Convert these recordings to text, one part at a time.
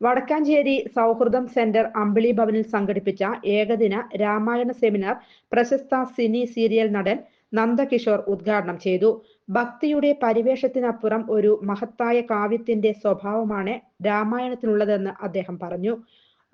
വടക്കാഞ്ചേരി സൗഹൃദം സെന്റർ അമ്പിളി ഭവനിൽ സംഘടിപ്പിച്ച ഏകദിന രാമായണ സെമിനാർ പ്രശസ്ത സിനി സീരിയൽ നടൻ നന്ദകിഷോർ ഉദ്ഘാടനം ചെയ്തു. ഭക്തിയുടെ പരിവേഷത്തിനപ്പുറം ഒരു മഹത്തായ കാവ്യത്തിന്റെ സ്വഭാവമാണ് രാമായണത്തിനുള്ളതെന്ന് അദ്ദേഹം പറഞ്ഞു.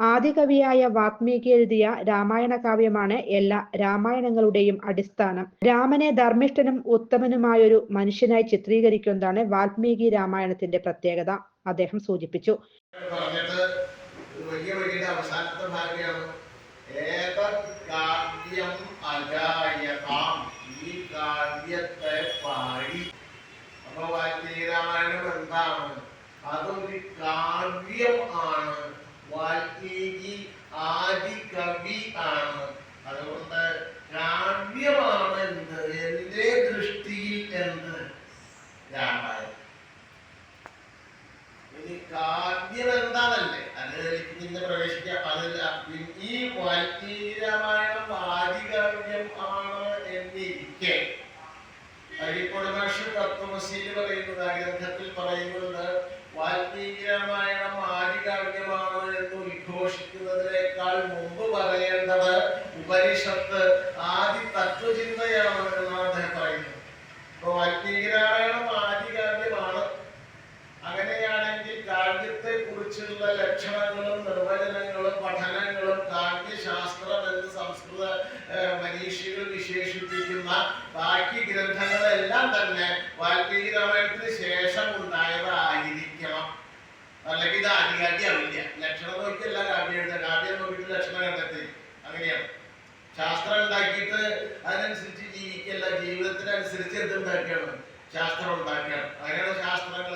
ആദികവിയായ വാത്മീകി എഴുതിയ രാമായണ കാവ്യമാണ് എല്ലാ രാമായണങ്ങളുടെയും അടിസ്ഥാനം. രാമനെ ധർമ്മിഷ്ഠനും ഉത്തമനുമായൊരു മനുഷ്യനായി ചിത്രീകരിക്കുന്നതാണ് വാത്മീകി രാമായണത്തിന്റെ പ്രത്യേകത. അദ്ദേഹം സൂചിപ്പിച്ചു. അതൊരു കാവ്യം ആണ്. വാൽമീകി ആദി കവി ആണ്. അതുകൊണ്ട് കാവ്യമാണ് എന്ത് എന്റെ ദൃഷ്ടിയിൽ എന്ത് രാമായണം. ഇനി കാവ്യം എന്താണല്ലേ? അതിലേക്ക് പിന്നെ പ്രവേശിക്കാം. അതല്ല ഈ വാൽമീകി രാമായണം ആദി കാവ്യം ആണ് എന്നിരിക്കെ. പറയുന്നത് ആ ഗ്രന്ഥത്തിൽ പറയുന്നത് വാൽമീകി രാമായണം ആദികാവ്യം ഉപനിഷത്ത് ആദി തത്വചിന്തയാണ് എന്നാണ് അദ്ദേഹം പറയുന്നത്. അപ്പൊ വാൽമീകി ആദ്യ അങ്ങനെയാണെങ്കിൽ കാവ്യത്തെ കുറിച്ചുള്ള ലക്ഷണങ്ങളും നിർവചനങ്ങളും പഠനങ്ങളും കാവ്യശാസ്ത്രം എന്ന് സംസ്കൃത മനീഷികൾ വിശേഷിപ്പിക്കുന്ന ബാക്കി ഗ്രന്ഥങ്ങളെല്ലാം തന്നെ വാൽമീകി രാമായണത്തിന് ശേഷം ഉണ്ടായതായിരിക്കണം അല്ലെങ്കിൽ ഇത് ആദികാവ്യമില്ല ലക്ഷണം നോക്കിയല്ല കാവ്യം എഴുതുക കാവ്യം നോക്കിയിട്ട് ലക്ഷണം കണ്ടെത്തി അങ്ങനെയാണ്. ശാസ്ത്രം ഉണ്ടാക്കിയിട്ട് അതിനനുസരിച്ച് ജീവിക്കല്ല ജീവിതത്തിനനുസരിച്ച് എന്തുണ്ടാക്കുകയാണ് ശാസ്ത്രം ഉണ്ടാക്കുകയാണ് അങ്ങനെയാണ് ശാസ്ത്രങ്ങൾ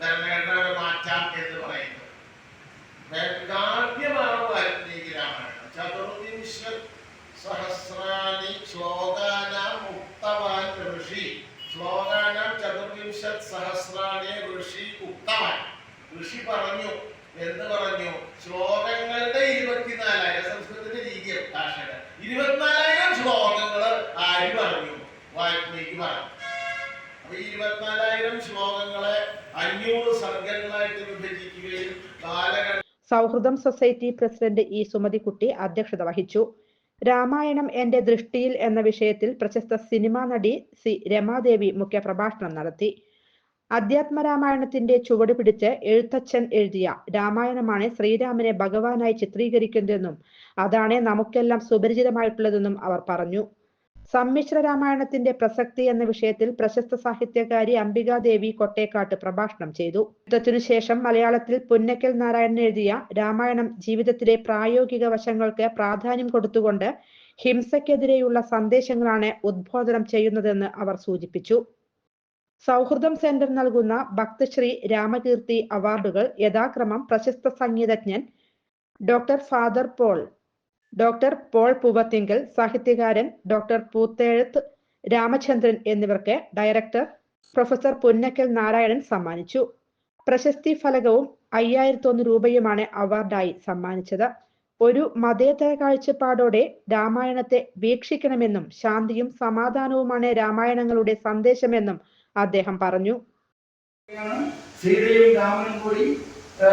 ഭരണഘടനകളെ മാറ്റാം എന്ന് പറയുന്നത് ഋഷി. ഋഷി ഋഷി പറഞ്ഞു. എന്ന് പറഞ്ഞു? ശ്ലോകങ്ങളുടെ ഇരുപത്തിനാലായിരം സംസ്കൃതത്തിന്റെ രീതി ഭാഷയുടെ ഇരുപത്തിനാലായിരം ശ്ലോകങ്ങൾ ആര് പറഞ്ഞു പറഞ്ഞു അപ്പൊ ഈ ഇരുപത്തിനാലായിരം ശ്ലോകങ്ങളെ അഞ്ഞൂറ് സർഗങ്ങളായിട്ട് വിഭജിക്കുകയും കാലഘട്ട സൗഹൃദം സൊസൈറ്റി പ്രസിഡന്റ് ഇ സുമതികുട്ടി അധ്യക്ഷത വഹിച്ചു. രാമായണം എന്റെ ദൃഷ്ടിയിൽ എന്ന വിഷയത്തിൽ പ്രശസ്ത സിനിമാ നടി സി രമാദേവി മുഖ്യപ്രഭാഷണം നടത്തി. അധ്യാത്മരാമായണത്തിന്റെ ചുവട് പിടിച്ച് എഴുത്തച്ഛൻ എഴുതിയ രാമായണമാണ് ശ്രീരാമനെ ഭഗവാനായി ചിത്രീകരിക്കുന്നതെന്നും അതാണ് നമുക്കെല്ലാം സുപരിചിതമായിട്ടുള്ളതെന്നും അവർ പറഞ്ഞു. സമ്മിശ്ര രാമായണത്തിന്റെ പ്രസക്തി എന്ന വിഷയത്തിൽ പ്രശസ്ത സാഹിത്യകാരി അംബികാദേവി കൊട്ടേക്കാട്ട് പ്രഭാഷണം ചെയ്തു. യുദ്ധത്തിനു ശേഷം മലയാളത്തിൽ പുന്നക്കൽ നാരായണൻ എഴുതിയ രാമായണം ജീവിതത്തിലെ പ്രായോഗിക വശങ്ങൾക്ക് പ്രാധാന്യം കൊടുത്തുകൊണ്ട് ഹിംസയ്ക്കെതിരെയുള്ള സന്ദേശങ്ങളാണ് ഉദ്ബോധനം ചെയ്യുന്നതെന്ന് അവർ സൂചിപ്പിച്ചു. സൗഹൃദം സെന്റർ നൽകുന്ന ഭക്തശ്രീ രാമകീർത്തി അവാർഡുകൾ യഥാക്രമം പ്രശസ്ത സംഗീതജ്ഞൻ doctor father Paul doctor Paul Poovathingal സാഹിത്യകാരൻ ഡോക്ടർ പൂത്തേഴത്ത് രാമചന്ദ്രൻ എന്നിവർക്ക് ഡയറക്ടർ പ്രൊഫസർ പുന്നക്കൽ നാരായണൻ സമ്മാനിച്ചു. പ്രശസ്തി ഫലകവും അയ്യായിരത്തൊന്ന് രൂപയുമാണ് അവാർഡായി സമ്മാനിച്ചത്. ഒരു മതേതര കാഴ്ചപ്പാടോടെ രാമായണത്തെ വീക്ഷിക്കണമെന്നും ശാന്തിയും സമാധാനവുമാണ് രാമായണങ്ങളുടെ സന്ദേശമെന്നും അദ്ദേഹം പറഞ്ഞു. സീതയും രാമനും കൂടി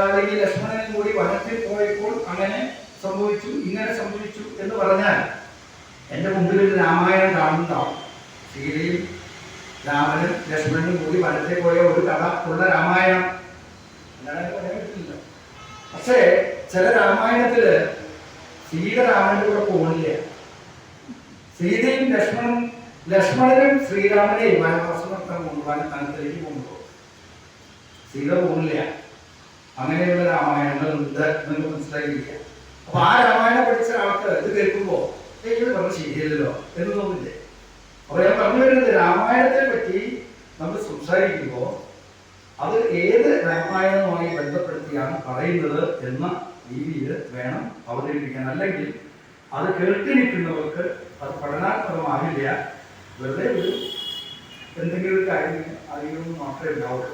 അല്ലെങ്കിൽ ലക്ഷ്മണനും കൂടി വനത്തിൽ പോയപ്പോൾ അങ്ങനെ സംഭവിച്ചു ഇങ്ങനെ സംഭവിച്ചു എന്ന് പറഞ്ഞാൽ എന്റെ മുമ്പിൽ ഒരു രാമായണം കാണുന്നുണ്ടാവും. സീതയും രാമനും ലക്ഷ്മണനും കൂടി വനത്തെ പോയ ഒരു കഥ ഉള്ള രാമായണം. അല്ലാതെ പക്ഷേ ചില രാമായണത്തിൽ സീത രാമന്റെ കൂടെ പോകുന്നില്ല സീതയും ലക്ഷ്മണനും ലക്ഷ്മണനും ശ്രീരാമനെയും വനവാസം നടത്താൻ കൊണ്ടുപോകാൻ തനത്തിലേക്ക് കൊണ്ടുപോകും സീത പോകുന്നില്ല അങ്ങനെയുള്ള രാമായണങ്ങൾ ഉണ്ട് എന്ന് മനസ്സിലാക്കിയിരിക്കുക അപ്പൊ ആ രാമായണം പഠിച്ച ആൾക്ക് ഇത് കേൾക്കുമ്പോ "ഏയ് ഇത് നമ്മൾ ശരിയല്ലല്ലോ എന്ന് തോന്നില്ലേ? അപ്പൊ ഞാൻ പറഞ്ഞു വരുന്നത് രാമായണത്തെ പറ്റി നമ്മൾ സംസാരിക്കുമ്പോൾ അത് ഏത് രാമായണവുമായി ബന്ധപ്പെടുത്തിയാണ് പറയുന്നത് എന്ന രീതിയിൽ വേണം അവതരിപ്പിക്കാൻ. അല്ലെങ്കിൽ അത് കേട്ട് നിൽക്കുന്നവർക്ക് അത് പഠനാത്മകമാകില്ല. വെറുതെ ഒരു എന്തെങ്കിലും ഒരു കാര്യം അറിയുമെന്ന് മാത്രമേ ഉണ്ടാവുള്ളൂ.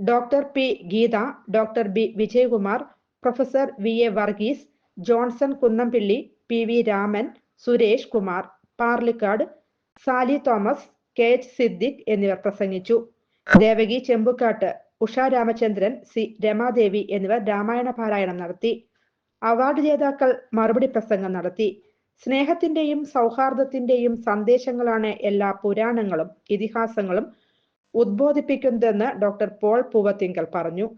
Doctor P Geetha doctor B Vijayakumar professor V A Varghese Johnson Kunnampilly P V Raman Suresh Kumar Parlikkad Sally Thomas K H Siddique എന്നിവർ പ്രസംഗിച്ചു. ദേവകി ചെമ്പുക്കാട്ട് ഉഷാ രാമചന്ദ്രൻ സി രമാദേവി എന്നിവർ രാമായണ പാരായണം നടത്തി. അവാർഡ് ജേതാക്കൾ മറുപടി പ്രസംഗം നടത്തി. സ്നേഹത്തിന്റെയും സൗഹാർദ്ദത്തിന്റെയും സന്ദേശങ്ങളാണ് എല്ലാ പുരാണങ്ങളും ഇതിഹാസങ്ങളും ഉദ്ബോധിപ്പിക്കുന്നതെന്ന് ഡോക്ടർ പോൾ പൂവത്തിങ്കൽ പറഞ്ഞു.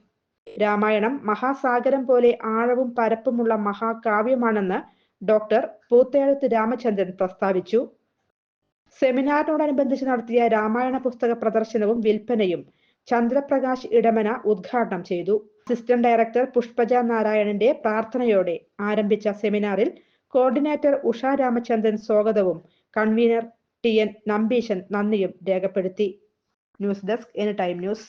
രാമായണം മഹാസാഗരം പോലെ ആഴവും പരപ്പുമുള്ള മഹാകാവ്യമാണെന്ന് ഡോക്ടർ പൂത്തേഴത്ത് രാമചന്ദ്രൻ പ്രസ്താവിച്ചു. സെമിനാറിനോടനുബന്ധിച്ച് നടത്തിയ രാമായണ പുസ്തക പ്രദർശനവും വിൽപ്പനയും ചന്ദ്രപ്രകാശ് ഇടമന ഉദ്ഘാടനം ചെയ്തു. അസിസ്റ്റന്റ് ഡയറക്ടർ പുഷ്പജ നാരായണന്റെ പ്രാർത്ഥനയോടെ ആരംഭിച്ച സെമിനാറിൽ കോർഡിനേറ്റർ ഉഷ രാമചന്ദ്രൻ സ്വാഗതവും കൺവീനർ ടി എൻ നമ്പീശൻ നന്ദിയും രേഖപ്പെടുത്തി. News desk any time news.